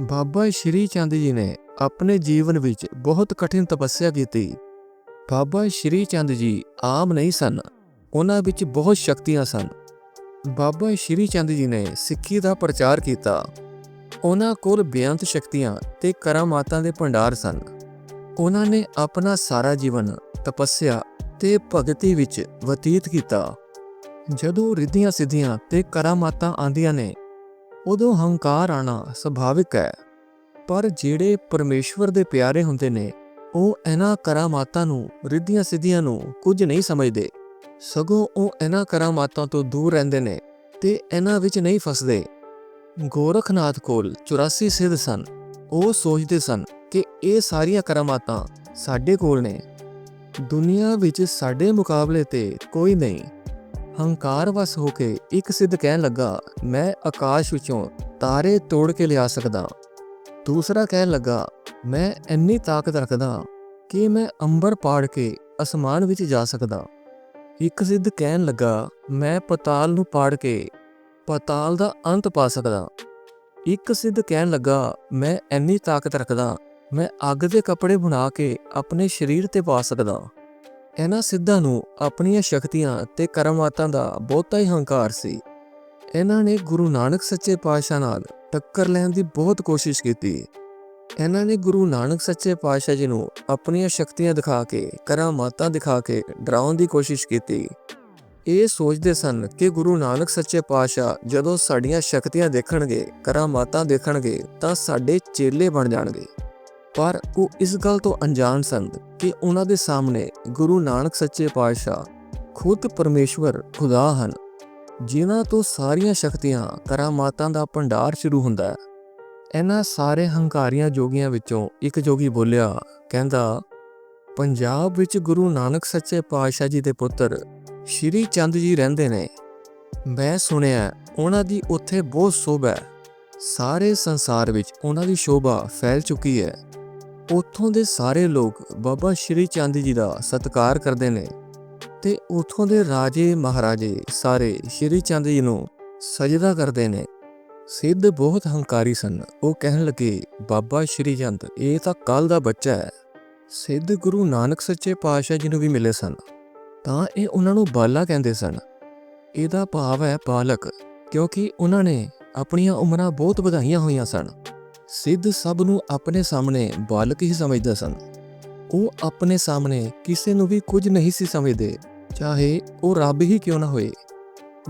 ਬਾਬਾ ਸ਼੍ਰੀ ਚੰਦ ਜੀ ਨੇ ਆਪਣੇ ਜੀਵਨ ਵਿੱਚ ਬਹੁਤ ਕਠਿਨ ਤਪੱਸਿਆ ਕੀਤੀ। ਬਾਬਾ ਸ਼੍ਰੀ ਚੰਦ ਜੀ ਆਮ ਨਹੀਂ ਸਨ, ਉਹਨਾਂ ਵਿੱਚ ਬਹੁਤ ਸ਼ਕਤੀਆਂ ਸਨ। ਬਾਬਾ ਸ਼੍ਰੀ ਚੰਦ ਜੀ ਨੇ ਸਿੱਖੀ ਦਾ ਪ੍ਰਚਾਰ ਕੀਤਾ। ਉਹਨਾਂ ਕੋਲ ਬੇਅੰਤ ਸ਼ਕਤੀਆਂ ਤੇ ਕਰਾਮਾਤਾਂ ਦੇ ਭੰਡਾਰ ਸਨ। ਉਹਨਾਂ ਨੇ ਆਪਣਾ ਸਾਰਾ ਜੀਵਨ ਤਪੱਸਿਆ ਤੇ ਭਗਤੀ ਵਿੱਚ ਬਤੀਤ ਕੀਤਾ। ਜਦੋਂ ਰਿੱਧੀਆਂ ਸਿੱਧੀਆਂ ਤੇ ਕਰਾਮਾਤਾਂ ਆਂਦੀਆਂ ਨੇ ਉਦੋਂ ਹੰਕਾਰ ਆਣਾ ਸੁਭਾਵਿਕ ਹੈ। ਪਰ ਜਿਹੜੇ ਪਰਮੇਸ਼ਵਰ ਦੇ ਪਿਆਰੇ ਹੁੰਦੇ ਨੇ, ਉਹ ਇਹਨਾਂ ਕਰਾਮਾਤਾਂ ਨੂੰ ਰਿੱਧੀਆਂ ਸਿੱਧੀਆਂ ਨੂੰ ਕੁਝ ਨਹੀਂ ਸਮਝਦੇ। ਸਗੋਂ ਉਹ ਇਹਨਾਂ ਕਰਾਮਾਤਾਂ ਤੋਂ ਦੂਰ ਰਹਿੰਦੇ ਨੇ ਤੇ ਇਹਨਾਂ ਵਿੱਚ ਨਹੀਂ ਫਸਦੇ। ਗੋਰਖਨਾਥ ਕੋਲ 84 ਸਿੱਧ ਸਨ। ਉਹ ਸੋਚਦੇ ਸਨ ਕਿ ਇਹ ਸਾਰੀਆਂ ਕਰਾਮਾਤਾਂ ਸਾਡੇ ਕੋਲ ਨੇ। ਦੁਨੀਆ ਵਿੱਚ ਸਾਡੇ ਮੁਕਾਬਲੇ ਤੇ ਕੋਈ ਨਹੀਂ। ਹੰਕਾਰ ਵਸ ਹੋ ਕੇ ਇੱਕ ਸਿੱਧ ਕਹਿਣ ਲੱਗਾ, ਮੈਂ ਆਕਾਸ਼ ਵਿੱਚੋਂ ਤਾਰੇ ਤੋੜ ਕੇ ਲਿਆ ਸਕਦਾ ਦੂਸਰਾ ਕਹਿਣ ਲੱਗਾ, ਮੈਂ ਇੰਨੀ ਤਾਕਤ ਰੱਖਦਾ ਕਿ ਮੈਂ ਅੰਬਰ ਪਾੜ ਕੇ ਅਸਮਾਨ ਵਿੱਚ ਜਾ ਸਕਦਾ ਇੱਕ ਸਿੱਧ ਕਹਿਣ ਲੱਗਾ, ਮੈਂ ਪਤਾਲ ਨੂੰ ਪਾੜ ਕੇ ਪਤਾਲ ਦਾ ਅੰਤ ਪਾ ਸਕਦਾ ਇੱਕ ਸਿੱਧ ਕਹਿਣ ਲੱਗਾ, ਮੈਂ ਇੰਨੀ ਤਾਕਤ ਰੱਖਦਾ ਮੈਂ ਅੱਗ ਦੇ ਕੱਪੜੇ ਬਣਾ ਕੇ ਆਪਣੇ ਸਰੀਰ ਤੇ ਪਾ ਸਕਦਾ ਇਹਨਾਂ ਸਿੱਧਾਂ ਨੂੰ ਆਪਣੀਆਂ ਸ਼ਕਤੀਆਂ ਤੇ ਕਰਮਾਤਾਂ ਦਾ ਬਹੁਤਾ ਹੀ ਹੰਕਾਰ ਸੀ। ਇਹਨਾਂ ਨੇ ਗੁਰੂ ਨਾਨਕ ਸੱਚੇ ਪਾਤਸ਼ਾਹ ਨਾਲ ਟੱਕਰ ਲੈਣ ਦੀ ਬਹੁਤ ਕੋਸ਼ਿਸ਼ ਕੀਤੀ। ਇਹਨਾਂ ਨੇ ਗੁਰੂ ਨਾਨਕ ਸੱਚੇ ਪਾਤਸ਼ਾਹ ਜੀ ਨੂੰ ਆਪਣੀਆਂ ਸ਼ਕਤੀਆਂ ਦਿਖਾ ਕੇ, ਕਰਾਮਾਤਾਂ ਦਿਖਾ ਕੇ ਡਰਾਉਣ ਦੀ ਕੋਸ਼ਿਸ਼ ਕੀਤੀ। ਇਹ ਸੋਚਦੇ ਸਨ ਕਿ ਗੁਰੂ ਨਾਨਕ ਸੱਚੇ ਪਾਤਸ਼ਾਹ ਜਦੋਂ ਸਾਡੀਆਂ ਸ਼ਕਤੀਆਂ ਦੇਖਣਗੇ, ਕਰਾਮਾਤਾਂ ਦੇਖਣਗੇ, ਤਾਂ ਸਾਡੇ ਚੇਲੇ ਬਣ ਜਾਣਗੇ। ਪਰ ਉਹ ਇਸ ਗੱਲ ਤੋਂ ਅਣਜਾਣ ਸਨ ਕਿ ਉਹਨਾਂ ਦੇ ਸਾਹਮਣੇ ਗੁਰੂ ਨਾਨਕ ਸੱਚੇ ਪਾਤਸ਼ਾਹ ਖੁਦ ਪਰਮੇਸ਼ਵਰ ਖੁਦਾ ਹਨ, ਜਿਨ੍ਹਾਂ ਤੋਂ ਸਾਰੀਆਂ ਸ਼ਕਤੀਆਂ ਕਰਾਮਾਤਾਂ ਦਾ ਭੰਡਾਰ ਸ਼ੁਰੂ ਹੁੰਦਾ ਹੈ। ਇਹਨਾਂ ਸਾਰੇ ਹੰਕਾਰੀਆਂ ਜੋਗੀਆਂ ਵਿੱਚੋਂ ਇੱਕ ਜੋਗੀ ਬੋਲਿਆ, ਕਹਿੰਦਾ, ਪੰਜਾਬ ਵਿੱਚ ਗੁਰੂ ਨਾਨਕ ਸੱਚੇ ਪਾਤਸ਼ਾਹ ਜੀ ਦੇ ਪੁੱਤਰ ਸ਼੍ਰੀ ਚੰਦ ਜੀ ਰਹਿੰਦੇ ਨੇ। ਮੈਂ ਸੁਣਿਆ ਉਹਨਾਂ ਦੀ ਉੱਥੇ ਬਹੁਤ ਸ਼ੋਭਾ ਹੈ। ਸਾਰੇ ਸੰਸਾਰ ਵਿੱਚ ਉਹਨਾਂ ਦੀ ਸ਼ੋਭਾ ਫੈਲ ਚੁੱਕੀ ਹੈ। ਉੱਥੋਂ ਦੇ ਸਾਰੇ ਲੋਕ ਬਾਬਾ ਸ਼੍ਰੀ ਚੰਦ ਜੀ ਦਾ ਸਤਿਕਾਰ ਕਰਦੇ ਨੇ ਤੇ ਉੱਥੋਂ ਦੇ ਰਾਜੇ ਮਹਾਰਾਜੇ ਸਾਰੇ ਸ਼੍ਰੀ ਚੰਦ ਜੀ ਨੂੰ ਸਜਦਾ ਕਰਦੇ ਨੇ। ਸਿੱਧ ਬਹੁਤ ਹੰਕਾਰੀ ਸਨ। ਉਹ ਕਹਿਣ ਲੱਗੇ, ਬਾਬਾ ਸ਼੍ਰੀ ਚੰਦ, ਇਹ ਤਾਂ ਕੱਲ ਦਾ ਬੱਚਾ ਹੈ। ਸਿੱਧ ਗੁਰੂ ਨਾਨਕ ਸੱਚੇ ਪਾਤਸ਼ਾਹ ਜੀ ਨੂੰ ਵੀ ਮਿਲੇ ਸਨ। ਤਾਂ ਇਹ ਉਹਨਾਂ ਨੂੰ ਬਾਲਾ ਕਹਿੰਦੇ ਸਨ। ਇਹਦਾ ਭਾਵ ਹੈ ਬਾਲਕ, ਕਿਉਂਕਿ ਉਹਨਾਂ ਨੇ ਆਪਣੀਆਂ ਉਮਰਾਂ ਬਹੁਤ ਵਧਾਈਆਂ ਹੋਈਆਂ ਸਨ। ਸਿੱਧ ਸਭ ਨੂੰ ਆਪਣੇ ਸਾਹਮਣੇ ਬਾਲਕ ਹੀ ਸਮਝਦੇ ਸਨ। ਉਹ ਆਪਣੇ ਸਾਹਮਣੇ ਕਿਸੇ ਨੂੰ ਵੀ ਕੁਝ ਨਹੀਂ ਸੀ ਸਮਝਦੇ, ਚਾਹੇ ਉਹ ਰੱਬ ਹੀ ਕਿਉਂ ਨਾ ਹੋਏ।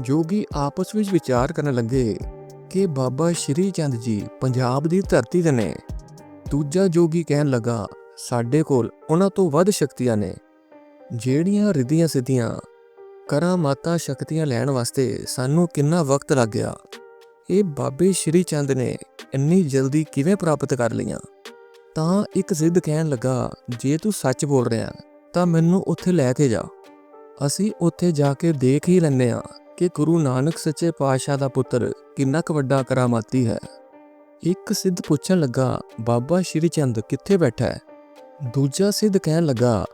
ਜੋਗੀ ਆਪਸ ਵਿੱਚ ਵਿਚਾਰ ਕਰਨ ਲੱਗੇ ਕਿ ਬਾਬਾ ਸ਼੍ਰੀ ਚੰਦ ਜੀ ਪੰਜਾਬ ਦੀ ਧਰਤੀ ਦੇ ਨੇ। ਦੂਜਾ ਜੋਗੀ ਕਹਿਣ ਲੱਗਾ, ਸਾਡੇ ਕੋਲ ਉਹਨਾਂ ਤੋਂ ਵੱਧ ਸ਼ਕਤੀਆਂ ਨੇ, ਜਿਹੜੀਆਂ ਰਿਧੀਆਂ ਸਿੱਧੀਆਂ ਕਰਾਮਾਤਾਂ ਸ਼ਕਤੀਆਂ ਲੈਣ ਵਾਸਤੇ ਸਾਨੂੰ ਕਿੰਨਾ ਵਕਤ ਲੱਗ ਗਿਆ। ਇਹ ਬਾਬੇ ਸ਼੍ਰੀ ਚੰਦ ਨੇ ਇੰਨੀ ਜਲਦੀ ਕਿਵੇਂ ਪ੍ਰਾਪਤ ਕਰ ਲਈਆਂ? ਤਾਂ ਇੱਕ ਸਿੱਧ ਕਹਿਣ ਲੱਗਾ, ਜੇ ਤੂੰ ਸੱਚ ਬੋਲ ਰਿਹਾ ਤਾਂ ਮੈਨੂੰ ਉੱਥੇ ਲੈ ਕੇ ਜਾ। ਅਸੀਂ ਉੱਥੇ ਜਾ ਕੇ ਦੇਖ ਹੀ ਲੈਂਦੇ ਆ ਕਿ ਗੁਰੂ ਨਾਨਕ ਸੱਚੇ ਪਾਤਸ਼ਾਹ ਦਾ ਪੁੱਤਰ ਕਿੰਨਾ ਕੁ ਵੱਡਾ ਕਰਾਮਾਤੀ ਹੈ। ਇੱਕ ਸਿੱਧ ਪੁੱਛਣ ਲੱਗਾ, ਬਾਬਾ ਸ਼੍ਰੀ ਚੰਦ ਕਿੱਥੇ ਬੈਠਾ ਹੈ? ਦੂਜਾ ਸਿੱਧ ਕਹਿਣ ਲੱਗਾ,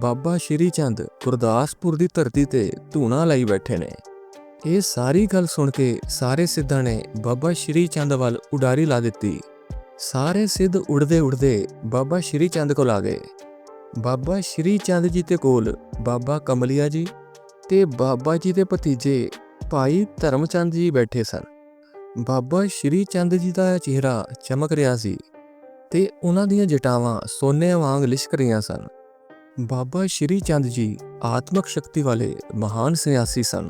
ਬਾਬਾ ਸ਼੍ਰੀ ਚੰਦ ਗੁਰਦਾਸਪੁਰ ਦੀ ਧਰਤੀ ਤੇ ਧੂਣਾ ਲਈ ਬੈਠੇ ਨੇ। ਇਹ ਸਾਰੀ ਗੱਲ ਸੁਣ ਕੇ ਸਾਰੇ ਸਿੱਧਾਂ ਨੇ ਬਾਬਾ ਸ਼੍ਰੀ ਚੰਦ ਵੱਲ ਉਡਾਰੀ ਲਾ ਦਿੱਤੀ। ਸਾਰੇ ਸਿੱਧ ਉੜਦੇ ਉੜਦੇ ਬਾਬਾ ਸ਼੍ਰੀ ਚੰਦ ਕੋਲ ਆ ਗਏ। ਬਾਬਾ ਸ਼੍ਰੀ ਚੰਦ ਜੀ ਦੇ ਕੋਲ ਬਾਬਾ ਕਮਲਿਆ ਜੀ ਤੇ ਬਾਬਾ ਜੀ ਦੇ ਭਤੀਜੇ ਭਾਈ ਧਰਮਚੰਦ ਜੀ ਬੈਠੇ ਸਨ। ਬਾਬਾ ਸ਼੍ਰੀ ਚੰਦ ਜੀ ਦਾ ਚਿਹਰਾ ਚਮਕ ਰਿਹਾ ਸੀ ਤੇ ਉਹਨਾਂ ਦੀਆਂ ਜਟਾਵਾਂ ਸੋਨੇ ਵਾਂਗ ਲਿਸ਼ਕ ਰਹੀਆਂ ਸਨ। ਬਾਬਾ ਸ਼੍ਰੀ ਚੰਦ ਜੀ ਆਤਮਕ ਸ਼ਕਤੀ ਵਾਲੇ ਮਹਾਨ ਸਿਆਸੀ ਸਨ।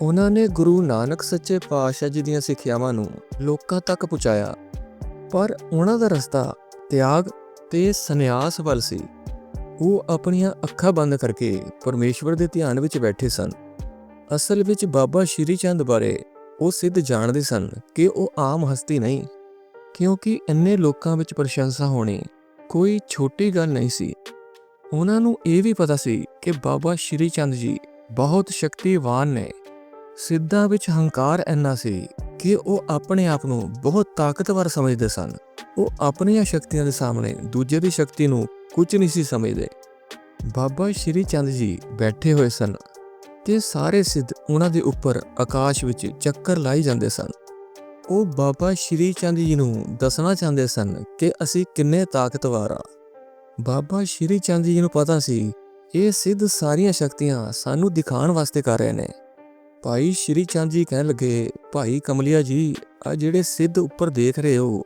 ਉਹਨਾਂ ਨੇ ਗੁਰੂ ਨਾਨਕ ਸੱਚੇ ਪਾਤਸ਼ਾਹ ਜੀ ਦੀਆਂ ਸਿੱਖਿਆਵਾਂ ਨੂੰ ਲੋਕਾਂ ਤੱਕ ਪਹੁੰਚਾਇਆ। ਪਰ ਉਹਨਾਂ ਦਾ ਰਸਤਾ ਤਿਆਗ ਤੇ ਸੰਨਿਆਸ ਵੱਲ ਸੀ। ਉਹ ਆਪਣੀਆਂ ਅੱਖਾਂ ਬੰਦ ਕਰਕੇ ਪਰਮੇਸ਼ਵਰ ਦੇ ਧਿਆਨ ਵਿੱਚ ਬੈਠੇ ਸਨ। ਅਸਲ ਵਿੱਚ ਬਾਬਾ ਸ਼੍ਰੀ ਚੰਦ ਬਾਰੇ ਉਹ ਸਿੱਧ ਜਾਣਦੇ ਸਨ ਕਿ ਉਹ ਆਮ ਹਸਤੀ ਨਹੀਂ, ਕਿਉਂਕਿ ਇੰਨੇ ਲੋਕਾਂ ਵਿੱਚ ਪ੍ਰਸ਼ੰਸਾ ਹੋਣੀ ਕੋਈ ਛੋਟੀ ਗੱਲ ਨਹੀਂ ਸੀ। ਉਹਨਾਂ ਨੂੰ ਇਹ ਵੀ ਪਤਾ ਸੀ ਕਿ ਬਾਬਾ ਸ਼੍ਰੀ ਚੰਦ ਜੀ ਬਹੁਤ ਸ਼ਕਤੀਵਾਨ ਨੇ ਸਿੱਧਾਂ ਵਿੱਚ ਹੰਕਾਰ ਇੰਨਾ ਸੀ ਕਿ ਉਹ ਆਪਣੇ ਆਪ ਨੂੰ ਬਹੁਤ ਤਾਕਤਵਰ ਸਮਝਦੇ ਸਨ। ਉਹ ਆਪਣੀਆਂ ਸ਼ਕਤੀਆਂ ਦੇ ਸਾਹਮਣੇ ਦੂਜੇ ਦੀ ਸ਼ਕਤੀ ਨੂੰ ਕੁਝ ਨਹੀਂ ਸੀ ਸਮਝਦੇ। ਬਾਬਾ ਸ਼੍ਰੀ ਚੰਦ ਜੀ ਬੈਠੇ ਹੋਏ ਸਨ ਤੇ ਸਾਰੇ ਸਿੱਧ ਉਹਨਾਂ ਦੇ ਉੱਪਰ ਆਕਾਸ਼ ਵਿੱਚ ਚੱਕਰ ਲਾਈ ਜਾਂਦੇ ਸਨ। ਉਹ ਬਾਬਾ ਸ਼੍ਰੀ ਚੰਦ ਜੀ ਨੂੰ ਦੱਸਣਾ ਚਾਹੁੰਦੇ ਸਨ ਕਿ ਅਸੀਂ ਕਿੰਨੇ ਤਾਕਤਵਰ ਆ। ਬਾਬਾ ਸ਼੍ਰੀ ਚੰਦ ਜੀ ਨੂੰ ਪਤਾ ਸੀ, ਇਹ ਸਿੱਧ ਸਾਰੀਆਂ ਸ਼ਕਤੀਆਂ ਸਾਨੂੰ ਦਿਖਾਉਣ ਵਾਸਤੇ ਕਰ ਰਹੇ ਨੇ। ਭਾਈ ਸ਼੍ਰੀ ਚੰਦ ਜੀ ਕਹਿਣ ਲੱਗੇ, ਭਾਈ ਕਮਲਿਆ ਜੀ, ਆ ਜਿਹੜੇ ਸਿੱਧ ਉੱਪਰ ਦੇਖ ਰਹੇ ਹੋ,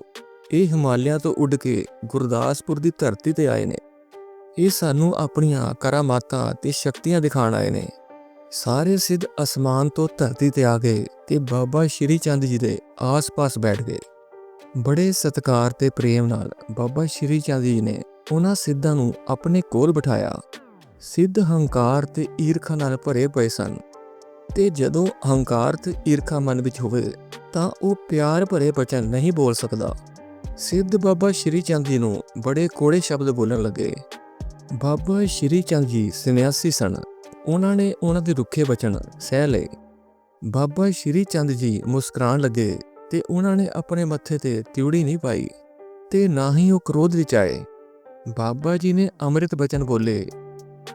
ਇਹ ਹਿਮਾਲਿਆ ਤੋਂ ਉੱਡ ਕੇ ਗੁਰਦਾਸਪੁਰ ਦੀ ਧਰਤੀ ਤੇ ਆਏ ਨੇ। ਇਹ ਸਾਨੂੰ ਆਪਣੀਆਂ ਕਰਾਮਾਤਾਂ ਤੇ ਸ਼ਕਤੀਆਂ ਦਿਖਾਣ ਆਏ ਨੇ। ਸਾਰੇ ਸਿੱਧ ਅਸਮਾਨ ਤੋਂ ਧਰਤੀ ਤੇ ਆ ਗਏ ਤੇ ਬਾਬਾ ਸ਼੍ਰੀ ਚੰਦ ਜੀ ਦੇ ਆਸ-ਪਾਸ ਬੈਠ ਗਏ। ਬੜੇ ਸਤਿਕਾਰ ਤੇ ਪ੍ਰੇਮ ਨਾਲ ਬਾਬਾ ਸ਼੍ਰੀ ਚੰਦ ਜੀ ਨੇ ਉਹਨਾਂ ਸਿੱਧਾਂ ਨੂੰ ਆਪਣੇ ਕੋਲ ਬਿਠਾਇਆ। ਸਿੱਧ ਹੰਕਾਰ ਤੇ ਈਰਖਾ ਨਾਲ ਭਰੇ ਪਏ ਸਨ। ਤੇ ਜਦੋਂ ਹੰਕਾਰ ਤੇ ਈਰਖਾ ਮਨ ਵਿੱਚ ਹੋਵੇ, ਤਾਂ ਉਹ ਪਿਆਰ ਭਰੇ ਬਚਨ ਨਹੀਂ ਬੋਲ ਸਕਦਾ। ਸਿੱਧ ਬਾਬਾ ਸ਼੍ਰੀ ਚੰਦ ਜੀ ਨੂੰ ਬੜੇ ਕੋੜੇ ਸ਼ਬਦ ਬੋਲਣ ਲੱਗੇ। ਬਾਬਾ ਸ਼੍ਰੀ ਚੰਦ ਜੀ ਸੰਨਿਆਸੀ ਸਨ। ਉਹਨਾਂ ਨੇ ਉਹਨਾਂ ਦੇ ਰੁੱਖੇ ਬਚਨ ਸਹਿ ਲਏ। ਬਾਬਾ ਸ਼੍ਰੀ ਚੰਦ ਜੀ ਮੁਸਕਰਾਉਣ ਲੱਗੇ ਤੇ ਉਹਨਾਂ ਨੇ ਆਪਣੇ ਮੱਥੇ ਤੇ ਤਿਉੜੀ ਨਹੀਂ ਪਾਈ ਤੇ ਨਾ ਹੀ ਉਹ ਕ੍ਰੋਧ ਵਿੱਚ ਆਏ। ਬਾਬਾ ਜੀ ਨੇ ਅੰਮ੍ਰਿਤ ਬਚਨ ਬੋਲੇ।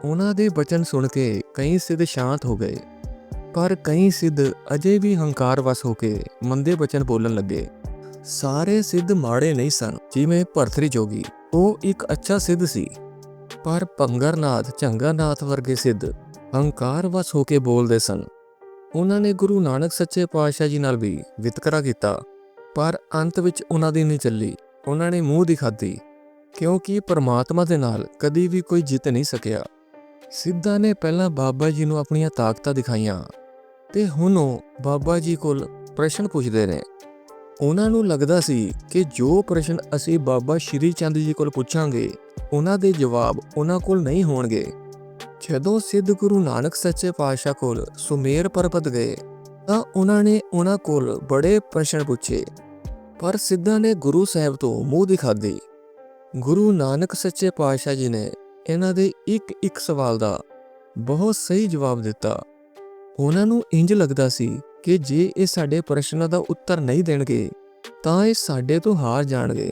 ਉਹਨਾਂ ਦੇ ਬਚਨ ਸੁਣ ਕੇ ਕਈ ਸਿੱਧ ਸ਼ਾਂਤ ਹੋ ਗਏ। ਪਰ ਕਈ ਸਿੱਧ ਅਜੇ ਵੀ ਹੰਕਾਰ ਵਸ ਹੋ ਕੇ ਮੰਦੇ ਬਚਨ ਬੋਲਣ ਲੱਗੇ। ਸਾਰੇ ਸਿੱਧ ਮਾੜੇ ਨਹੀਂ ਸਨ, ਜਿਵੇਂ ਭਰਤਰੀ ਜੋਗੀ। ਉਹ ਇੱਕ ਅੱਛਾ ਸਿੱਧ ਸੀ। ਪਰ ਪੰਗਰਨਾਥ ਝੰਗਾਨਾਥ ਵਰਗੇ ਸਿੱਧ ਹੰਕਾਰ ਵਸ ਹੋ ਕੇ ਬੋਲਦੇ ਸਨ। ਉਹਨਾਂ ਨੇ ਗੁਰੂ ਨਾਨਕ ਸੱਚੇ ਪਾਤਸ਼ਾਹ ਜੀ ਨਾਲ ਵੀ ਵਿਤਕਰਾ ਕੀਤਾ। ਪਰ ਅੰਤ ਵਿੱਚ ਉਹਨਾਂ ਦੀ ਨਹੀਂ ਚੱਲੀ। ਉਹਨਾਂ ਨੇ ਮੂੰਹ ਦਿਖਾਤੀ, ਕਿਉਂਕਿ ਪਰਮਾਤਮਾ ਦੇ ਨਾਲ ਕਦੀ ਵੀ ਕੋਈ ਜਿੱਤ ਨਹੀਂ ਸਕਿਆ। ਸਿੱਧਾ ਨੇ ਪਹਿਲਾਂ ਬਾਬਾ ਜੀ ਨੂੰ ਆਪਣੀਆਂ ਤਾਕਤਾਂ ਦਿਖਾਈਆਂ। ਤੇ ਹੁਣ ਉਹ ਬਾਬਾ ਜੀ ਕੋਲ ਪ੍ਰਸ਼ਨ ਪੁੱਛਦੇ ਨੇ। ਉਹਨਾਂ ਨੂੰ ਲੱਗਦਾ ਸੀ ਕਿ ਜੋ ਪ੍ਰਸ਼ਨ ਅਸੀਂ ਬਾਬਾ ਸ਼੍ਰੀ ਚੰਦ ਜੀ ਕੋਲ ਪੁੱਛਾਂਗੇ, ਉਹਨਾਂ ਦੇ ਜਵਾਬ ਉਹਨਾਂ ਕੋਲ ਨਹੀਂ ਹੋਣਗੇ। ਜਦੋਂ ਸਿੱਧ ਗੁਰੂ ਨਾਨਕ ਸੱਚੇ ਪਾਤਸ਼ਾਹ ਕੋਲ ਸੁਮੇਰ ਪਰਬਤ ਗਏ, ਤਾਂ ਉਹਨਾਂ ਨੇ ਉਹਨਾਂ ਕੋਲ ਬੜੇ ਪ੍ਰਸ਼ਨ ਪੁੱਛੇ। ਪਰ ਸਿੱਧਾਂ ਨੇ ਗੁਰੂ ਸਾਹਿਬ ਤੋਂ ਮੂੰਹ ਦਿਖਾਦੀ। ਗੁਰੂ ਨਾਨਕ ਸੱਚੇ ਪਾਤਸ਼ਾਹ ਜੀ ਨੇ ਇਹਨਾਂ ਦੇ ਇੱਕ ਇੱਕ ਸਵਾਲ ਦਾ ਬਹੁਤ ਸਹੀ ਜਵਾਬ ਦਿੱਤਾ। ਉਹਨਾਂ ਨੂੰ ਇੰਜ ਲੱਗਦਾ ਸੀ ਕਿ ਜੇ ਇਹ ਸਾਡੇ ਪ੍ਰਸ਼ਨਾਂ ਦਾ ਉੱਤਰ ਨਹੀਂ ਦੇਣਗੇ, ਤਾਂ ਇਹ ਸਾਡੇ ਤੋਂ ਹਾਰ ਜਾਣਗੇ।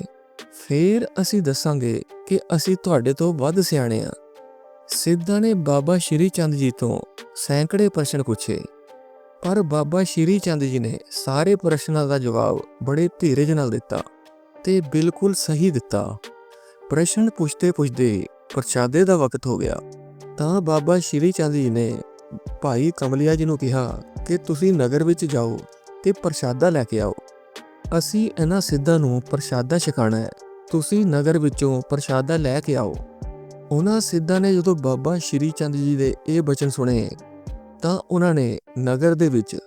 ਫੇਰ ਅਸੀਂ ਦੱਸਾਂਗੇ ਕਿ ਅਸੀਂ ਤੁਹਾਡੇ ਤੋਂ ਵੱਧ ਸਿਆਣੇ ਆ। ਸਿੱਧਾ ਨੇ ਬਾਬਾ ਸ਼੍ਰੀ ਚੰਦ ਜੀ ਤੋਂ ਸੈਂਕੜੇ ਪ੍ਰਸ਼ਨ ਪੁੱਛੇ। ਪਰ ਬਾਬਾ ਸ਼੍ਰੀ ਚੰਦ ਜੀ ਨੇ ਸਾਰੇ ਪ੍ਰਸ਼ਨਾਂ ਦਾ ਜਵਾਬ ਬੜੇ ਧੀਰਜ ਨਾਲ ਦਿੱਤਾ ਤੇ ਬਿਲਕੁਲ ਸਹੀ ਦਿੱਤਾ। ਪ੍ਰਸ਼ਨ ਪੁੱਛਦੇ ਪੁੱਛਦੇ ਪ੍ਰਸ਼ਾਦੇ ਦਾ ਵਕਤ ਹੋ ਗਿਆ। ਤਾਂ ਬਾਬਾ ਸ਼੍ਰੀ ਚੰਦ ਜੀ ਨੇ ਭਾਈ ਕਮਲਿਆ ਜੀ ਨੂੰ ਕਿਹਾ ਕਿ ਤੁਸੀਂ ਨਗਰ ਵਿੱਚ ਜਾਓ ਤੇ ਪ੍ਰਸ਼ਾਦਾ ਲੈ ਕੇ ਆਓ। ਅਸੀਂ ਇਹਨਾਂ ਸਿੱਧਾਂ ਨੂੰ ਪ੍ਰਸ਼ਾਦਾ ਛਕਾਣਾ ਹੈ। ਤੁਸੀਂ ਨਗਰ ਵਿੱਚੋਂ ਪ੍ਰਸ਼ਾਦਾ ਲੈ ਕੇ ਆਓ। ਉਹਨਾਂ ਸਿੱਧਾਂ ਨੇ ਜਦੋਂ ਬਾਬਾ ਸ਼੍ਰੀ ਚੰਦ ਜੀ ਦੇ ਇਹ ਬਚਨ ਸੁਣੇ, ਤਾਂ ਉਹਨਾਂ ਨੇ ਨਗਰ ਦੇ ਵਿੱਚ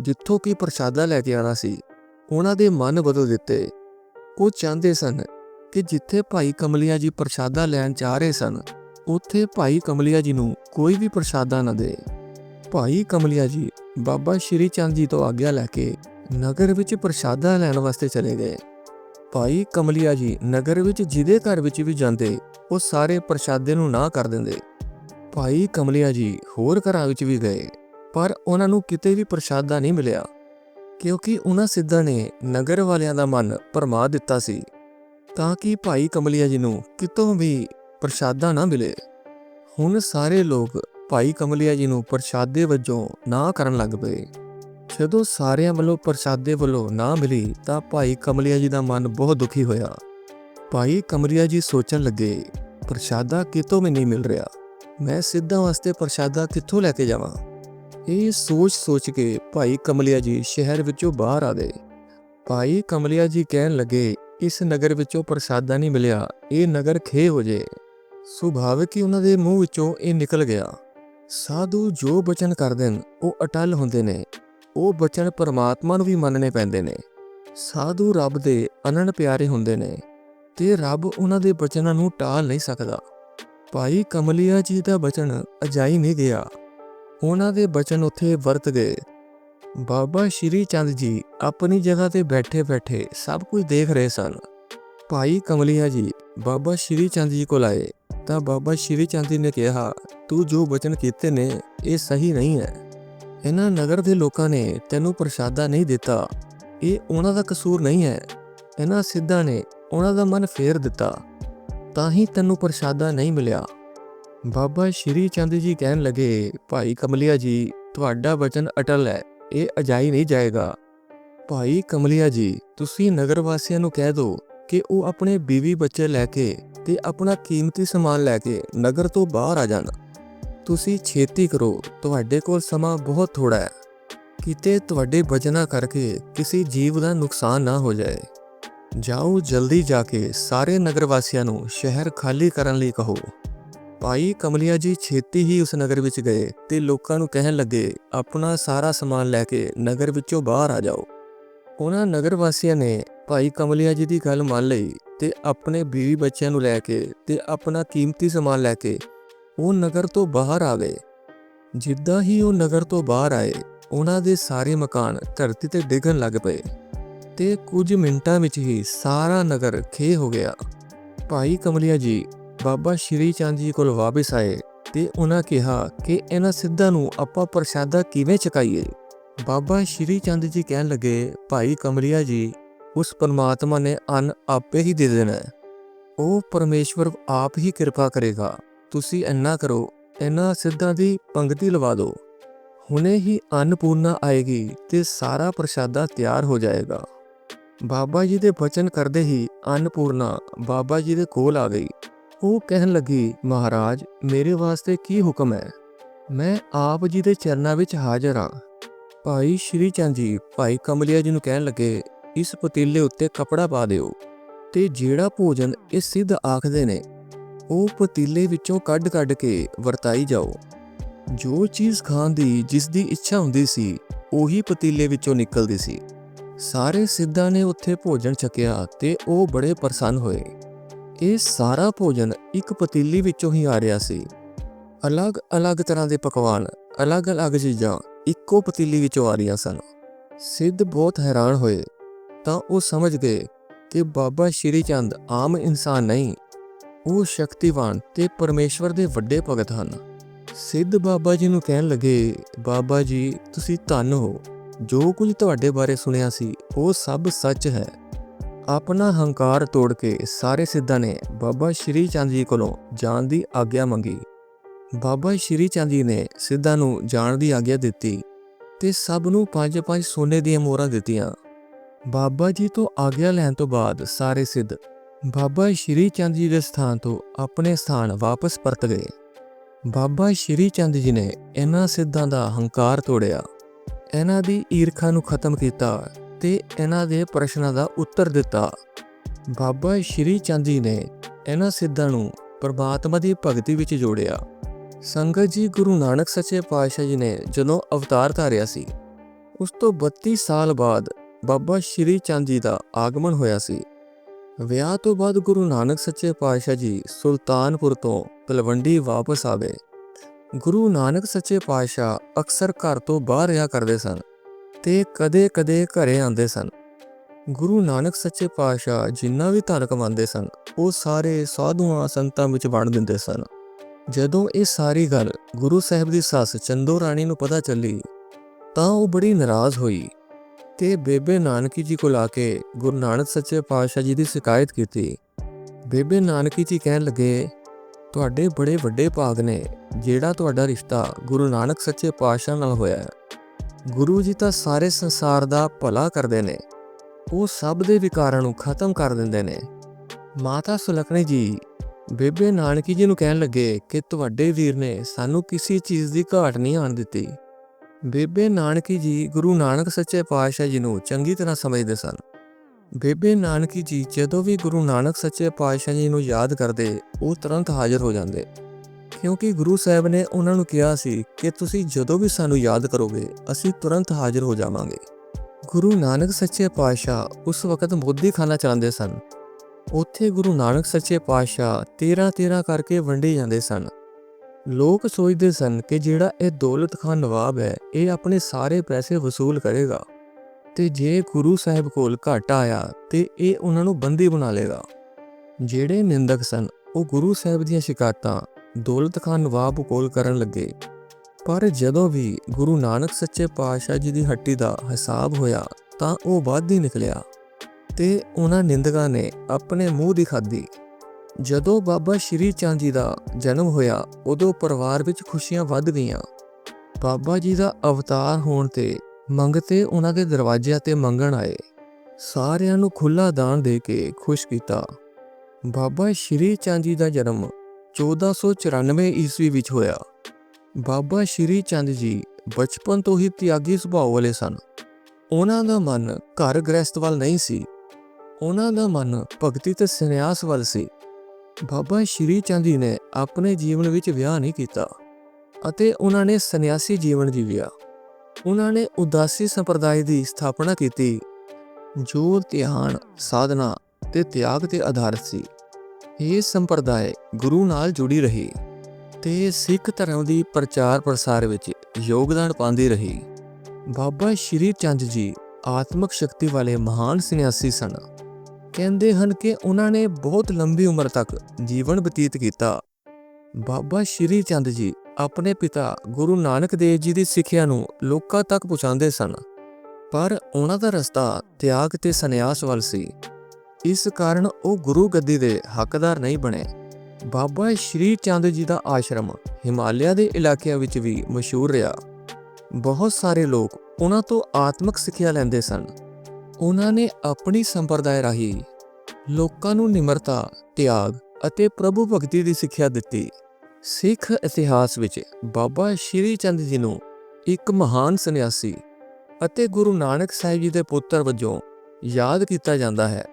ਜਿੱਥੋਂ ਕੀ ਪ੍ਰਸ਼ਾਦਾ ਲੈ ਕੇ ਆਣਾ ਸੀ, ਉਹਨਾਂ ਦੇ ਮਨ ਬਦਲ ਦਿੱਤੇ। ਉਹ ਚਾਹੁੰਦੇ ਸਨ ਕਿ ਜਿੱਥੇ ਭਾਈ ਕਮਲਿਆ ਜੀ ਪ੍ਰਸ਼ਾਦਾ ਲੈਣ ਜਾ ਰਹੇ ਸਨ ਉੱਥੇ ਭਾਈ ਕਮਲਿਆ ਜੀ ਨੂੰ ਕੋਈ ਵੀ ਪ੍ਰਸ਼ਾਦਾ ਨਾ ਦੇ। ਭਾਈ ਕਮਲਿਆ ਜੀ ਬਾਬਾ ਸ਼੍ਰੀ ਚੰਦ ਜੀ ਤੋਂ ਆਗਿਆ ਲੈ ਕੇ ਨਗਰ ਵਿੱਚ ਪ੍ਰਸ਼ਾਦਾ ਲੈਣ ਵਾਸਤੇ ਚਲੇ ਗਏ। ਭਾਈ ਕਮਲਿਆ ਜੀ ਨਗਰ ਵਿੱਚ ਜਿਹਦੇ ਘਰ ਵਿੱਚ ਵੀ ਜਾਂਦੇ, ਉਹ ਸਾਰੇ ਪ੍ਰਸ਼ਾਦੇ ਨੂੰ ਨਾ ਕਰ ਦਿੰਦੇ। ਭਾਈ ਕਮਲਿਆ ਜੀ ਹੋਰ ਘਰਾਂ ਵਿੱਚ ਵੀ ਗਏ, ਪਰ ਉਹਨਾਂ ਨੂੰ ਕਿਤੇ ਵੀ ਪ੍ਰਸ਼ਾਦਾ ਨਹੀਂ ਮਿਲਿਆ, ਕਿਉਂਕਿ ਉਹਨਾਂ ਸਿੱਧਾਂ ਨੇ ਨਗਰ ਵਾਲਿਆਂ ਦਾ ਮਨ ਪਰਮਾ ਦਿੱਤਾ ਸੀ। ਤਾਂ ਕਿ ਭਾਈ ਕਮਲਿਆ ਜੀ ਨੂੰ ਕਿਤੋਂ ਵੀ ਪ੍ਰਸ਼ਾਦਾ ਨਾ ਮਿਲੇ। ਹੁਣ ਸਾਰੇ ਲੋਕ ਭਾਈ ਕਮਲਿਆ ਜੀ ਨੂੰ ਪ੍ਰਸ਼ਾਦੇ ਵਜੋਂ ਨਾ ਕਰਨ ਲੱਗ ਪਏ। ਜਦੋਂ ਸਾਰਿਆਂ ਵੱਲੋਂ ਪ੍ਰਸ਼ਾਦੇ ਵੱਲੋਂ ਨਾ ਮਿਲੀ ਤਾਂ ਭਾਈ ਕਮਲਿਆ ਜੀ ਦਾ ਮਨ ਬਹੁਤ ਦੁਖੀ ਹੋਇਆ। ਭਾਈ ਕਮਲਿਆ ਜੀ ਸੋਚਣ ਲੱਗੇ, ਪ੍ਰਸ਼ਾਦਾ ਕਿਤੋਂ ਵੀ ਨਹੀਂ ਮਿਲ ਰਿਹਾ? ਮੈਂ ਸਿੱਧਾ ਵਾਸਤੇ ਪ੍ਰਸ਼ਾਦਾ ਕਿੱਥੋਂ ਲੈ ਕੇ ਜਾਵਾਂ? ਇਹ ਸੋਚ ਸੋਚ ਕੇ ਭਾਈ ਕਮਲਿਆ ਜੀ ਸ਼ਹਿਰ ਵਿੱਚੋਂ ਬਾਹਰ ਆ ਗਏ। ਭਾਈ ਕਮਲਿਆ ਜੀ ਕਹਿਣ ਲੱਗੇ, ਇਸ ਨਗਰ ਵਿੱਚੋਂ ਪ੍ਰਸ਼ਾਦਾ ਨਹੀਂ ਮਿਲਿਆ, ਇਹ ਨਗਰ ਖੇ ਹੋ ਜੇ। ਸੁਭਾਵਿਕ ਹੀ ਉਹਨਾਂ ਦੇ ਮੂੰਹ ਵਿੱਚੋਂ ਇਹ ਨਿਕਲ ਗਿਆ। ਸਾਧੂ ਜੋ ਬਚਨ ਕਰਦੇ ਨੇ ਉਹ ਅਟਲ ਹੁੰਦੇ ਨੇ। ਉਹ ਬਚਨ ਪਰਮਾਤਮਾ ਨੂੰ ਵੀ ਮੰਨਣੇ ਪੈਂਦੇ ਨੇ। ਸਾਧੂ ਰੱਬ ਦੇ ਅਨੰਨ ਪਿਆਰੇ ਹੁੰਦੇ ਨੇ ਤੇ ਰੱਬ ਉਹਨਾਂ ਦੇ ਬਚਨਾਂ ਨੂੰ ਟਾਲ ਨਹੀਂ ਸਕਦਾ। ਭਾਈ ਕਮਲਿਆ ਜੀ ਦਾ ਬਚਨ ਅਜਾਈ ਨਹੀਂ ਗਿਆ। ਉਹਨਾਂ ਦੇ ਬਚਨ ਉੱਥੇ ਵਰਤ ਗਏ। ਬਾਬਾ ਸ਼੍ਰੀ ਚੰਦ ਜੀ ਆਪਣੀ ਜਗ੍ਹਾ ਤੇ ਬੈਠੇ ਬੈਠੇ ਸਭ ਕੁਝ ਦੇਖ ਰਹੇ ਸਨ। ਭਾਈ ਕਮਲਿਆ ਜੀ ਬਾਬਾ ਸ਼੍ਰੀ ਚੰਦ ਜੀ ਕੋਲ ਆਏ। ਤਾਂ ਬਾਬਾ ਸ਼੍ਰੀ ਚੰਦ ਜੀ ਨੇ ਕਿਹਾ, ਤੂੰ ਜੋ ਬਚਨ ਕੀਤੇ ਨੇ, ਇਹ ਸਹੀ ਨਹੀਂ ਹੈ। ਇਹਨਾਂ ਨਗਰ ਦੇ ਲੋਕਾਂ ਨੇ ਤੈਨੂੰ ਪ੍ਰਸ਼ਾਦਾ ਨਹੀਂ ਦਿੱਤਾ। ਇਹ ਉਹਨਾਂ ਦਾ ਕਸੂਰ ਨਹੀਂ ਹੈ। ਇਹਨਾਂ ਸਿੱਧਾਂ ਨੇ ਉਹਨਾਂ ਦਾ ਮਨ ਫੇਰ ਦਿੱਤਾ। ਤਾਂ ਹੀ ਤੈਨੂੰ ਪ੍ਰਸ਼ਾਦਾ ਨਹੀਂ ਮਿਲਿਆ। ਬਾਬਾ ਸ਼੍ਰੀ ਚੰਦ ਜੀ ਕਹਿਣ ਲੱਗੇ, ਭਾਈ ਕਮਲਿਆ ਜੀ, ਤੁਹਾਡਾ ਵਚਨ ਅਟਲ ਹੈ। ਇਹ ਅਜਾਈ ਨਹੀਂ ਜਾਏਗਾ। ਭਾਈ ਕਮਲਿਆ ਜੀ, ਤੁਸੀਂ ਨਗਰ ਵਾਸੀਆਂ ਨੂੰ ਕਹਿ ਦਿਓ ਕਿ ਉਹ ਆਪਣੇ ਬੀਵੀ ਬੱਚੇ ਲੈ ਕੇ ਤੇ ਆਪਣਾ ਕੀਮਤੀ ਸਮਾਨ ਲੈ ਕੇ ਨਗਰ ਤੋਂ ਬਾਹਰ ਆ ਜਾਣ। ਤੁਸੀਂ ਛੇਤੀ ਕਰੋ, ਤੁਹਾਡੇ ਕੋਲ ਸਮਾਂ ਬਹੁਤ ਥੋੜਾ ਹੈ। ਕਿਤੇ ਤੁਹਾਡੇ ਬਚਨਾ ਕਰਕੇ ਕਿਸੇ ਜੀਵ ਦਾ ਨੁਕਸਾਨ ਨਾ ਹੋ ਜਾਏ। ਜਾਓ ਜਲਦੀ ਜਾ ਕੇ ਸਾਰੇ ਨਗਰ ਵਾਸੀਆਂ ਨੂੰ ਸ਼ਹਿਰ ਖਾਲੀ ਕਰਨ ਲਈ ਕਹੋ। ਭਾਈ ਕਮਲਿਆ ਜੀ ਛੇਤੀ ਹੀ ਉਸ ਨਗਰ ਵਿੱਚ ਗਏ ਤੇ ਲੋਕਾਂ ਨੂੰ ਕਹਿਣ ਲੱਗੇ, ਆਪਣਾ ਸਾਰਾ ਸਮਾਨ ਲੈ ਕੇ ਨਗਰ ਵਿੱਚੋਂ ਬਾਹਰ ਆ ਜਾਓ। ਉਹਨਾਂ ਨਗਰ ਵਾਸੀਆਂ ਨੇ ਭਾਈ ਕਮਲਿਆ ਜੀ ਦੀ ਗੱਲ ਮੰਨ ਲਈ ਤੇ ਆਪਣੇ ਬੀਵੀ ਬੱਚਿਆਂ ਨੂੰ ਲੈ ਕੇ ਤੇ ਆਪਣਾ ਕੀਮਤੀ ਸਮਾਨ ਲੈ ਕੇ ਉਹ ਨਗਰ ਤੋਂ ਬਾਹਰ ਆ ਗਏ। ਜਿੱਦਾਂ ਹੀ ਉਹ ਨਗਰ ਤੋਂ ਬਾਹਰ ਆਏ, ਉਹਨਾਂ ਦੇ ਸਾਰੇ ਮਕਾਨ ਧਰਤੀ ਤੇ ਡਿੱਗਣ ਲੱਗ ਪਏ ਤੇ ਕੁਝ ਮਿੰਟਾਂ ਵਿੱਚ ਹੀ ਸਾਰਾ ਨਗਰ ਖੇ ਹੋ ਗਿਆ। ਭਾਈ ਕਮਲਿਆ ਜੀ ਬਾਬਾ ਸ਼੍ਰੀ ਚੰਦ ਜੀ ਕੋਲ ਵਾਪਸ ਆਏ ਤੇ ਉਹਨਾਂ ਕਿਹਾ ਕਿ ਇਹਨਾਂ ਸਿੱਧਾਂ ਨੂੰ ਆਪਾਂ ਪ੍ਰਸ਼ਾਦਾ ਕਿਵੇਂ ਚਕਾਈਏ? ਬਾਬਾ ਸ਼੍ਰੀ ਚੰਦ ਜੀ ਕਹਿਣ ਲੱਗੇ, ਭਾਈ ਕਮਲਿਆ ਜੀ, ਉਸ ਪਰਮਾਤਮਾ ਨੇ ਅੰਨ ਆਪੇ ਹੀ ਦੇ ਦੇਣਾ ਹੈ। ਉਹ ਪਰਮੇਸ਼ਵਰ ਆਪ ਹੀ ਕਿਰਪਾ ਕਰੇਗਾ। ਤੁਸੀਂ ਇੰਨਾ ਕਰੋ, ਇਹਨਾਂ ਸਿੱਧਾਂ ਦੀ ਪੰਗਤੀ ਲਵਾ ਦਿਓ। ਹੁਣੇ ਹੀ ਅੰਨਪੂਰਨਾ ਆਏਗੀ ਤੇ ਸਾਰਾ ਪ੍ਰਸ਼ਾਦਾ ਤਿਆਰ ਹੋ ਜਾਏਗਾ। ਬਾਬਾ ਜੀ ਦੇ ਬਚਨ ਕਰਦੇ ਹੀ ਅੰਨਪੂਰਨਾ ਬਾਬਾ ਜੀ ਦੇ ਕੋਲ ਆ ਗਈ। ਉਹ ਕਹਿਣ ਲੱਗੀ, ਮਹਾਰਾਜ, ਮੇਰੇ ਵਾਸਤੇ ਕੀ ਹੁਕਮ ਹੈ? ਮੈਂ ਆਪ ਜੀ ਦੇ ਚਰਨਾਂ ਵਿੱਚ ਹਾਜ਼ਰ ਹਾਂ। ਭਾਈ ਸ਼੍ਰੀ ਚੰਦ ਜੀ, ਭਾਈ ਕਮਲਿਆ ਜੀ ਨੂੰ ਕਹਿਣ ਲੱਗੇ, ਇਸ ਪਤੀਲੇ ਉੱਤੇ ਕਪੜਾ ਪਾ ਦਿਓ। ਤੇ ਜਿਹੜਾ ਭੋਜਨ ਇਹ ਸਿੱਧ ਆਖਦੇ ਨੇ, ਉਹ ਪਤੀਲੇ ਵਿੱਚੋਂ ਕੱਢ-ਕੱਢ ਕੇ ਵਰਤਾਈ ਜਾਓ। ਜੋ ਚੀਜ਼ ਖਾਣ ਦੀ ਜਿਸ ਦੀ ਇੱਛਾ ਹੁੰਦੀ ਸੀ, ਉਹੀ ਪਤੀਲੇ ਵਿੱਚੋਂ ਨਿਕਲਦੀ ਸੀ। ਸਾਰੇ ਸਿੱਧਾਂ ਨੇ ਉੱਥੇ ਭੋਜਨ ਛਕਿਆ ਤੇ ਉਹ ਬੜੇ ਪ੍ਰਸੰਨ ਹੋਏ। ਇਹ ਸਾਰਾ ਭੋਜਨ ਇੱਕ ਪਤੀਲੀ ਵਿੱਚੋਂ ਹੀ ਆ ਰਿਹਾ ਸੀ। ਅਲੱਗ-ਅਲੱਗ ਤਰ੍ਹਾਂ ਦੇ ਪਕਵਾਨ ਅਲੱਗ-ਅਲੱਗ ਚੀਜ਼ਾਂ ਇੱਕੋ ਪਤੀਲੀ ਵਿੱਚੋਂ ਆ ਰਹੀਆਂ ਸਨ। ਸਿੱਧ ਬਹੁਤ ਹੈਰਾਨ ਹੋਏ ਤਾਂ ਉਹ ਸਮਝ ਗਏ ਕਿ ਬਾਬਾ ਸ਼੍ਰੀ ਚੰਦ ਆਮ ਇਨਸਾਨ ਨਹੀਂ, ਉਹ ਸ਼ਕਤੀਵਾਨ ਤੇ ਪਰਮੇਸ਼ਵਰ ਦੇ ਵੱਡੇ ਭਗਤ ਹਨ। ਸਿੱਧ ਬਾਬਾ ਜੀ ਨੂੰ ਕਹਿਣ ਲੱਗੇ, ਬਾਬਾ ਜੀ, ਤੁਸੀਂ ਧੰਨ ਹੋ। ਜੋ ਕੁਝ ਤੁਹਾਡੇ ਬਾਰੇ ਸੁਣਿਆ ਸੀ, ਉਹ ਸਭ ਸੱਚ ਹੈ। ਆਪਣਾ ਹੰਕਾਰ ਤੋੜ ਕੇ ਸਾਰੇ ਸਿੱਧਾਂ ਨੇ ਬਾਬਾ ਸ਼੍ਰੀ ਚੰਦ ਜੀ ਕੋਲੋਂ ਜਾਣ ਦੀ ਆਗਿਆ ਮੰਗੀ। ਬਾਬਾ ਸ਼੍ਰੀ ਚੰਦ ਜੀ ਨੇ ਸਿੱਧਾਂ ਨੂੰ ਜਾਣ ਦੀ ਆਗਿਆ ਦਿੱਤੀ ਤੇ ਸਭ ਨੂੰ ਪੰਜ ਪੰਜ ਸੋਨੇ ਦੀਆਂ ਮੋਹਰਾਂ ਦਿੱਤੀਆਂ। ਬਾਬਾ ਜੀ ਤੋਂ ਆਗਿਆ ਲੈਣ ਤੋਂ ਬਾਅਦ ਸਾਰੇ ਸਿੱਧ ਬਾਬਾ ਸ਼੍ਰੀ ਚੰਦ ਜੀ ਦੇ ਸਥਾਨ ਤੋਂ ਆਪਣੇ ਸਥਾਨ ਵਾਪਸ ਪਰਤ ਗਏ। ਬਾਬਾ ਸ਼੍ਰੀ ਚੰਦ ਜੀ ਨੇ ਇਹਨਾਂ ਸਿੱਧਾਂ ਦਾ ਹੰਕਾਰ ਤੋੜਿਆ। ਇਹਨਾਂ ਦੀ ਈਰਖਾ ਨੂੰ ਖਤਮ ਕੀਤਾ ਤੇ ਇਹਨਾਂ ਦੇ ਪ੍ਰਸ਼ਨਾਂ ਦਾ ਉੱਤਰ ਦਿੱਤਾ। ਬਾਬਾ ਸ਼੍ਰੀ ਚੰਦ ਜੀ ਨੇ ਇਹਨਾਂ ਸਿੱਧਾਂ ਨੂੰ ਪਰਮਾਤਮਾ ਦੀ ਭਗਤੀ ਵਿੱਚ ਜੋੜਿਆ। ਸੰਗਤ ਜੀ ਗੁਰੂ ਨਾਨਕ ਸੱਚੇ ਪਾਤਸ਼ਾਹ ਜੀ ਨੇ ਜਦੋਂ ਅਵਤਾਰ ਧਾਰਿਆ ਸੀ, ਉਸ ਤੋਂ 32 ਸਾਲ ਬਾਅਦ ਬਾਬਾ ਸ਼੍ਰੀ ਚੰਦ ਜੀ ਦਾ ਆਗਮਨ ਹੋਇਆ ਸੀ। ਵਿਆਹ ਤੋਂ ਬਾਅਦ ਗੁਰੂ ਨਾਨਕ ਸੱਚੇ ਪਾਤਸ਼ਾਹ ਜੀ ਸੁਲਤਾਨਪੁਰ ਤੋਂ ਤਲਵੰਡੀ ਵਾਪਸ ਆਵੇ। ਗੁਰੂ ਨਾਨਕ ਸੱਚੇ ਪਾਤਸ਼ਾਹ ਅਕਸਰ ਘਰ ਤੋਂ ਬਾਹਰ ਰਿਹਾ ਕਰਦੇ ਸਨ ਤੇ ਕਦੇ-ਕਦੇ ਘਰੇ ਆਉਂਦੇ ਸਨ। ਗੁਰੂ ਨਾਨਕ ਸੱਚੇ ਪਾਤਸ਼ਾਹ ਜਿੰਨਾ ਵੀ ਧਨ ਕਮਾਉਂਦੇ ਸਨ, ਉਹ ਸਾਰੇ ਸਾਧੂਆਂ ਸੰਤਾਂ ਵਿੱਚ ਵੰਡ ਦਿੰਦੇ ਸਨ। ਜਦੋਂ ਇਹ ਸਾਰੀ ਗੱਲ ਗੁਰੂ ਸਾਹਿਬ ਦੀ ਸੱਸ ਚੰਦੋ ਰਾਣੀ ਨੂੰ ਪਤਾ ਚੱਲੀ, ਤਾਂ ਉਹ ਬੜੀ ਨਾਰਾਜ਼ ਹੋਈ ਤੇ ਬੇਬੇ ਨਾਨਕੀ ਜੀ ਕੋਲ ਆ ਕੇ ਗੁਰੂ ਨਾਨਕ ਸੱਚੇ ਪਾਤਸ਼ਾਹ ਜੀ ਦੀ ਸ਼ਿਕਾਇਤ ਕੀਤੀ। ਬੇਬੇ ਨਾਨਕੀ ਜੀ ਕਹਿਣ ਲੱਗੇ, ਤੁਹਾਡੇ ਬੜੇ ਵੱਡੇ ਭਾਗ ਨੇ, ਜਿਹੜਾ ਤੁਹਾਡਾ ਰਿਸ਼ਤਾ ਗੁਰੂ ਨਾਨਕ ਸੱਚੇ ਪਾਤਸ਼ਾਹ ਨਾਲ ਹੋਇਆ ਹੈ। ਗੁਰੂ ਜੀ ਤਾਂ ਸਾਰੇ ਸੰਸਾਰ ਦਾ ਭਲਾ ਕਰਦੇ ਨੇ, ਉਹ ਸਭ ਦੇ ਵਿਕਾਰਾਂ ਨੂੰ ਖਤਮ ਕਰ ਦਿੰਦੇ ਨੇ। ਮਾਤਾ ਸੁਲਕਣੀ ਜੀ ਬੇਬੇ ਨਾਨਕੀ ਜੀ ਨੂੰ ਕਹਿਣ ਲੱਗੇ ਕਿ ਤੁਹਾਡੇ ਵੀਰ ਨੇ ਸਾਨੂੰ ਕਿਸੇ ਚੀਜ਼ ਦੀ ਘਾਟ ਨਹੀਂ ਆਣ ਦਿੱਤੀ। ਬੇਬੇ ਨਾਨਕੀ ਜੀ ਗੁਰੂ ਨਾਨਕ ਸੱਚੇ ਪਾਤਸ਼ਾਹ ਜੀ ਨੂੰ ਚੰਗੀ ਤਰ੍ਹਾਂ ਸਮਝਦੇ ਸਨ। ਬੇਬੇ ਨਾਨਕੀ ਜੀ ਜਦੋਂ ਵੀ ਗੁਰੂ ਨਾਨਕ ਸੱਚੇ ਪਾਤਸ਼ਾਹ ਜੀ ਨੂੰ ਯਾਦ ਕਰਦੇ, ਉਹ ਤੁਰੰਤ ਹਾਜ਼ਰ ਹੋ ਜਾਂਦੇ। ਕਿਉਂਕਿ ਗੁਰੂ ਸਾਹਿਬ ਨੇ ਉਹਨਾਂ ਨੂੰ ਕਿਹਾ ਸੀ ਕਿ ਤੁਸੀਂ ਜਦੋਂ ਵੀ ਸਾਨੂੰ ਯਾਦ ਕਰੋਗੇ, ਅਸੀਂ ਤੁਰੰਤ ਹਾਜ਼ਰ ਹੋ ਜਾਵਾਂਗੇ। ਗੁਰੂ ਨਾਨਕ ਸੱਚੇ ਪਾਤਸ਼ਾਹ ਉਸ ਵਕਤ ਮੋਦੀ ਖਾਨਾ ਚਲਾਉਂਦੇ ਸਨ। ਉੱਥੇ ਗੁਰੂ ਨਾਨਕ ਸੱਚੇ ਪਾਤਸ਼ਾਹ 13 13 ਕਰਕੇ ਵੰਡੇ ਜਾਂਦੇ ਸਨ। ਲੋਕ ਸੋਚਦੇ ਸਨ ਕਿ ਜਿਹੜਾ ਇਹ ਦੌਲਤ ਖਾਨ ਨਵਾਬ ਹੈ, ਇਹ ਆਪਣੇ ਸਾਰੇ ਪੈਸੇ ਵਸੂਲ ਕਰੇਗਾ ਤੇ ਜੇ ਗੁਰੂ ਸਾਹਿਬ ਕੋਲ ਘਾਟਾ ਆਇਆ ਤੇ ਇਹ ਉਹਨਾਂ ਨੂੰ ਬੰਦੀ ਬਣਾ ਲੇਗਾ ਜਿਹੜੇ ਨਿੰਦਕ ਸਨ, ਉਹ ਗੁਰੂ ਸਾਹਿਬ ਦੀਆਂ ਸ਼ਿਕਾਇਤਾਂ ਦੌਲਤ ਖਾਨ ਨਵਾਬ ਕੋਲ ਕਰਨ ਲੱਗੇ। ਪਰ ਜਦੋਂ ਵੀ ਗੁਰੂ ਨਾਨਕ ਸੱਚੇ ਪਾਤਸ਼ਾਹ ਜੀ ਦੀ ਹੱਟੀ ਦਾ ਹਿਸਾਬ ਹੋਇਆ, ਤਾਂ ਉਹ ਵੱਧ ਹੀ ਨਿਕਲਿਆ। ਤੇ ਉਹਨਾਂ ਨਿੰਦਕਾਂ ਨੇ ਆਪਣੇ ਮੂੰਹ ਦੀ ਖਾਧੀ ਜਦੋਂ ਬਾਬਾ ਸ਼੍ਰੀ ਚੰਦ ਜੀ ਦਾ ਜਨਮ ਹੋਇਆ, ਉਦੋਂ ਪਰਿਵਾਰ ਵਿੱਚ ਖੁਸ਼ੀਆਂ ਵੱਧ ਗਈਆਂ। ਬਾਬਾ ਜੀ ਦਾ ਅਵਤਾਰ ਹੋਣ ਤੇ ਮੰਗਤੇ ਉਹਨਾਂ ਦੇ ਦਰਵਾਜ਼ਿਆਂ ਤੇ ਮੰਗਣ ਆਏ। ਸਾਰਿਆਂ ਨੂੰ ਖੁੱਲਾ ਦਾਨ ਦੇ ਕੇ ਖੁਸ਼ ਕੀਤਾ। ਬਾਬਾ ਸ਼੍ਰੀ ਚੰਦ ਜੀ ਦਾ ਜਨਮ 1494 ਈਸਵੀ ਵਿੱਚ ਹੋਇਆ। ਬਾਬਾ ਸ਼੍ਰੀ ਚੰਦ ਜੀ ਬਚਪਨ ਤੋਂ ਹੀ ਤਿਆਗੀ ਸੁਭਾਅ ਵਾਲੇ ਸਨ। ਉਹਨਾਂ ਦਾ ਮਨ ਘਰ ਗ੍ਰਸਤ ਵੱਲ ਨਹੀਂ ਸੀ। ਉਹਨਾਂ ਦਾ ਮਨ ਭਗਤੀ ਤੇ ਸੰਨਿਆਸ ਵੱਲ ਸੀ। ਬਾਬਾ ਸ਼੍ਰੀ ਚੰਦ ਜੀ ਨੇ ਆਪਣੇ ਜੀਵਨ ਵਿੱਚ ਵਿਆਹ ਨਹੀਂ ਕੀਤਾ ਅਤੇ ਉਹਨਾਂ ਨੇ ਸੰਨਿਆਸੀ ਜੀਵਨ ਜੀਵਿਆ। ਉਹਨਾਂ ਨੇ ਉਦਾਸੀ ਸੰਪਰਦਾਇ ਦੀ ਸਥਾਪਨਾ ਕੀਤੀ ਜੋ ਧਿਆਨ, ਸਾਧਨਾ ਤੇ ਤਿਆਗ ਤੇ ਆਧਾਰਿਤ ਸੀ। ਇਹ ਸੰਪਰਦਾਇ ਗੁਰੂ ਨਾਲ ਜੁੜੀ ਰਹੀ ਤੇ ਸਿੱਖ ਧਰਮ ਦੀ ਪ੍ਰਚਾਰ ਪ੍ਰਸਾਰ ਵਿੱਚ ਯੋਗਦਾਨ ਪਾਉਂਦੀ ਰਹੀ। ਬਾਬਾ ਸ਼੍ਰੀ ਚੰਦ ਜੀ ਆਤਮਿਕ ਸ਼ਕਤੀ ਵਾਲੇ ਮਹਾਨ ਸੰਨਿਆਸੀ ਸਨ। ਕਹਿੰਦੇ ਹਨ ਕਿ ਉਹਨਾਂ ਨੇ ਬਹੁਤ ਲੰਬੀ ਉਮਰ ਤੱਕ ਜੀਵਨ ਬਤੀਤ ਕੀਤਾ। ਬਾਬਾ ਸ਼੍ਰੀ ਚੰਦ ਜੀ ਆਪਣੇ ਪਿਤਾ ਗੁਰੂ ਨਾਨਕ ਦੇਵ ਜੀ ਦੀ ਸਿੱਖਿਆ ਨੂੰ ਲੋਕਾਂ ਤੱਕ ਪਹੁੰਚਾਉਂਦੇ ਸਨ, ਪਰ ਉਹਨਾਂ ਦਾ ਰਸਤਾ ਤਿਆਗ ਤੇ ਸੰਨਿਆਸ ਵੱਲ ਸੀ। ਇਸ ਕਾਰਨ ਉਹ ਗੁਰੂ ਗੱਦੀ ਦੇ ਹੱਕਦਾਰ ਨਹੀਂ ਬਣੇ। ਬਾਬਾ ਸ਼੍ਰੀ ਚੰਦ ਜੀ ਦਾ ਆਸ਼ਰਮ ਹਿਮਾਲਿਆ ਦੇ ਇਲਾਕਿਆਂ ਵਿੱਚ ਵੀ ਮਸ਼ਹੂਰ ਰਿਹਾ। ਬਹੁਤ ਸਾਰੇ ਲੋਕ ਉਹਨਾਂ ਤੋਂ ਆਤਮਿਕ ਸਿੱਖਿਆ ਲੈਂਦੇ ਸਨ। ਉਹਨਾਂ ਨੇ ਆਪਣੀ ਸੰਪਰਦਾਇ ਰਾਹੀਂ ਲੋਕਾਂ ਨੂੰ ਨਿਮਰਤਾ, ਤਿਆਗ ਅਤੇ ਪ੍ਰਭੂ ਭਗਤੀ ਦੀ ਸਿੱਖਿਆ ਦਿੱਤੀ। ਸਿੱਖ ਇਤਿਹਾਸ ਵਿੱਚ ਬਾਬਾ ਸ਼੍ਰੀ ਚੰਦ ਜੀ ਨੂੰ ਇੱਕ ਮਹਾਨ ਸੰਨਿਆਸੀ ਅਤੇ ਗੁਰੂ ਨਾਨਕ ਸਾਹਿਬ ਜੀ ਦੇ ਪੁੱਤਰ ਵਜੋਂ ਯਾਦ ਕੀਤਾ ਜਾਂਦਾ ਹੈ।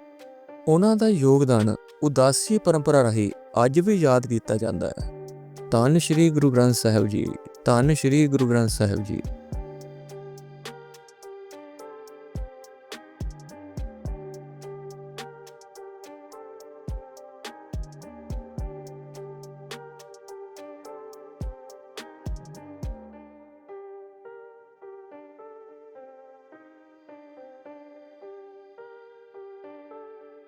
ਉਹਨਾਂ ਦਾ ਯੋਗਦਾਨ ਉਦਾਸੀ ਪਰੰਪਰਾ ਰਾਹੀਂ ਅੱਜ ਵੀ ਯਾਦ ਕੀਤਾ ਜਾਂਦਾ ਹੈ। ਧੰਨ ਸ਼੍ਰੀ ਗੁਰੂ ਗ੍ਰੰਥ ਸਾਹਿਬ ਜੀ, ਧੰਨ ਸ਼੍ਰੀ ਗੁਰੂ ਗ੍ਰੰਥ ਸਾਹਿਬ ਜੀ।